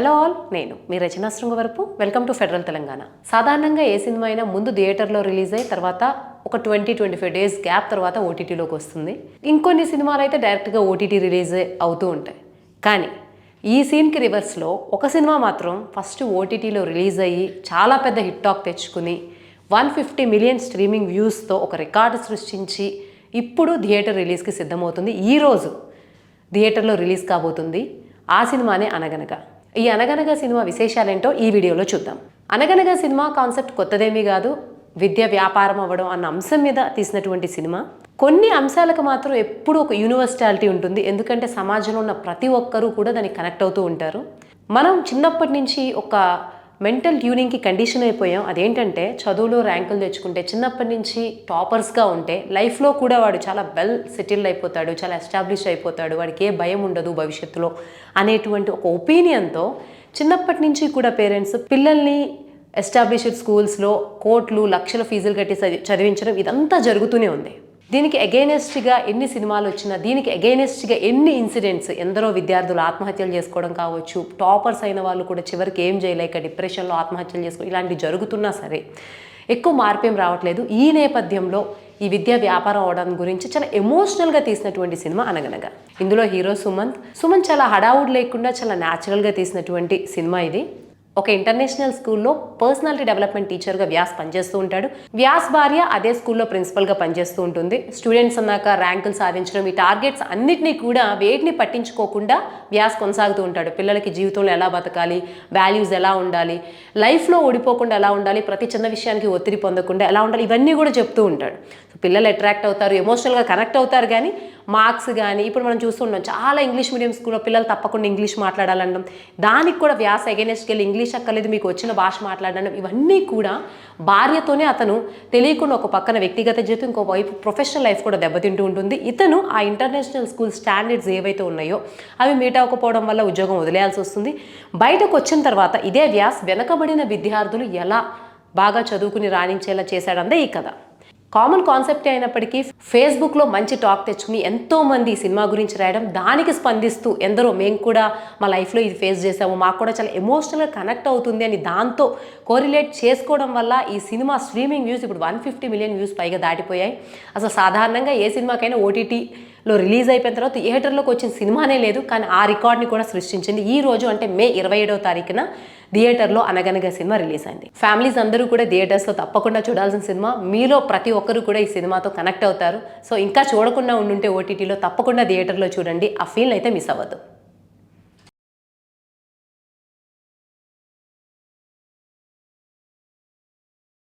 Hello all నేను మీ Rachana Srungavarapu welcome to federal Telangana. సాధారణంగా ఏ సినిమా అయినా ముందు థియేటర్లో రిలీజ్ అయ్యి తర్వాత ఒక twenty twenty five days gap తర్వాత ఓటీటీలోకి వస్తుంది. ఇంకొన్ని సినిమాలు అయితే డైరెక్ట్గా ఓటీటీ రిలీజ్ అవుతూ ఉంటాయి. కానీ ఈ సీన్కి రివర్స్లో ఒక సినిమా మాత్రం ఫస్ట్ ఓటీటీలో రిలీజ్ అయ్యి చాలా పెద్ద హిట్ టాక్ తెచ్చుకుని వన్ ఫిఫ్టీ మిలియన్ స్ట్రీమింగ్ వ్యూస్తో ఒక రికార్డు సృష్టించి ఇప్పుడు థియేటర్ రిలీజ్కి సిద్ధమవుతుంది. ఈరోజు థియేటర్లో రిలీజ్ కాబోతుంది. ఆ సినిమానే అనగనగా. ఈ అనగనగా సినిమా విశేషాలేంటో ఈ వీడియోలో చూద్దాం. అనగనగా సినిమా కాన్సెప్ట్ కొత్తదేమీ కాదు విద్య వ్యాపారం అవ్వడం అన్న అంశం మీద తీసినటువంటి సినిమా. కొన్ని అంశాలకు మాత్రం ఎప్పుడూ ఒక యూనివర్సాలిటీ ఉంటుంది ఎందుకంటే సమాజంలో ఉన్న ప్రతి ఒక్కరూ కూడా దానికి కనెక్ట్ అవుతూ ఉంటారు. మనం చిన్నప్పటి నుంచి ఒక మెంటల్ ట్యూనింగ్కి కండిషన్ అయిపోయాం. అదేంటంటే చదువులో ర్యాంకులు తెచ్చుకుంటే చిన్నప్పటి నుంచి టాపర్స్గా ఉంటే లైఫ్లో కూడా వాడు చాలా వెల్ సెటిల్డ్ అయిపోతాడు చాలా ఎస్టాబ్లిష్ అయిపోతాడు వాడికి ఏ భయం ఉండదు భవిష్యత్తులో అనేటువంటి ఒక ఒపీనియన్తో చిన్నప్పటి నుంచి కూడా పేరెంట్స్ పిల్లల్ని ఎస్టాబ్లిష్డ్ స్కూల్స్లో కోట్లు లక్షల ఫీజులు కట్టి చదివి- చదివించడం ఇదంతా జరుగుతూనే ఉంది. దీనికి అగైనెస్ట్గా ఎన్ని సినిమాలు వచ్చినా దీనికి అగైనెస్ట్గా ఎన్ని ఇన్సిడెంట్స్ ఎందరో విద్యార్థులు ఆత్మహత్యలు చేసుకోవడం కావచ్చు టాపర్స్ అయిన వాళ్ళు కూడా చివరికి ఏం చేయలేక డిప్రెషన్లో ఆత్మహత్యలు చేసుకో ఇలాంటివి జరుగుతున్నా సరే ఎక్కువ మార్పేం రావట్లేదు. ఈ నేపథ్యంలో ఈ విద్యా వ్యాపారం అవడం గురించి చాలా ఎమోషనల్గా తీసినటువంటి సినిమా అనగనగా. ఇందులో హీరో సుమంత్ సుమంత్ చాలా హడావుడ్ లేకుండా చాలా న్యాచురల్గా తీసినటువంటి సినిమా ఇది. ఒక ఇంటర్నేషనల్ స్కూల్లో పర్సనాలిటీ డెవలప్మెంట్ టీచర్గా వ్యాస్ పనిచేస్తూ ఉంటాడు. వ్యాస్ భార్య అదే స్కూల్లో ప్రిన్సిపల్గా పనిచేస్తూ ఉంటుంది. స్టూడెంట్స్ అన్నాక ర్యాంకులు సాధించడం ఈ టార్గెట్స్ అన్నిటినీ కూడా వేటిని పట్టించుకోకుండా వ్యాస్ కొనసాగుతూ ఉంటాడు. పిల్లలకి జీవితంలో ఎలా బతకాలి వాల్యూస్ ఎలా ఉండాలి లైఫ్లో ఓడిపోకుండా ఎలా ఉండాలి ప్రతి చిన్న విషయానికి ఒత్తిడి పొందకుండా ఎలా ఉండాలి ఇవన్నీ కూడా చెప్తూ ఉంటాడు. పిల్లలు అట్రాక్ట్ అవుతారు ఎమోషనల్గా కనెక్ట్ అవుతారు కానీ మార్క్స్ కానీ ఇప్పుడు మనం చూస్తున్నాం చాలా ఇంగ్లీష్ మీడియం స్కూల్లో పిల్లలు తప్పకుండా ఇంగ్లీష్ మాట్లాడాలనడం. దానికి కూడా వ్యాస అగైనెస్ట్కి వెళ్ళి ఇంగ్లీష్ అక్కర్లేదు మీకు వచ్చిన భాష మాట్లాడడం ఇవన్నీ కూడా భార్యతోనే అతను తెలియకుండా ఒక పక్కన వ్యక్తిగత జీవితం ఇంకో వైపు ప్రొఫెషనల్ లైఫ్ కూడా దెబ్బతింటూ ఉంటుంది. ఇతను ఆ ఇంటర్నేషనల్ స్కూల్ స్టాండర్డ్స్ ఏవైతే ఉన్నాయో అవి మీట్ అవ్వకపోవడం వల్ల ఉద్యోగం వదిలేయాల్సి వస్తుంది. బయటకు వచ్చిన తర్వాత ఇదే వ్యాస్ వెనకబడిన విద్యార్థులు ఎలా బాగా చదువుకుని రాణించేలా చేశాడందే ఈ కథ. కామన్ కాన్సెప్ట్ అయినప్పటికీ ఫేస్బుక్లో మంచి టాక్ తెచ్చుకుని ఎంతోమంది సినిమా గురించి రాయడం దానికి స్పందిస్తూ ఎందరో మేము కూడా మా లైఫ్లో ఇది ఫేస్ చేసాము మాకు కూడా చాలా ఎమోషనల్గా కనెక్ట్ అవుతుంది అని దాంతో కోరిలేట్ చేసుకోవడం వల్ల ఈ సినిమా స్ట్రీమింగ్ వ్యూస్ ఇప్పుడు వన్ ఫిఫ్టీ మిలియన్ వ్యూస్ పైగా దాటిపోయాయి. అసలు సాధారణంగా ఏ సినిమాకైనా లో రిలీజ్ అయిపోయిన తర్వాత థియేటర్లోకి వచ్చిన సినిమానే లేదు కానీ ఆ రికార్డ్ని కూడా సృష్టించింది. ఈ రోజు అంటే మే ఇరవై ఏడవ తారీఖున థియేటర్లో అనగనగా సినిమా రిలీజ్ అయింది. ఫ్యామిలీస్ అందరూ కూడా థియేటర్స్లో తప్పకుండా చూడాల్సిన సినిమా. మీలో ప్రతి ఒక్కరు కూడా ఈ సినిమాతో కనెక్ట్ అవుతారు. సో ఇంకా చూడకుండా ఉండుంటే ఓటీటీలో తప్పకుండా థియేటర్లో చూడండి. ఆ ఫీల్ అయితే మిస్ అవ్వద్దు.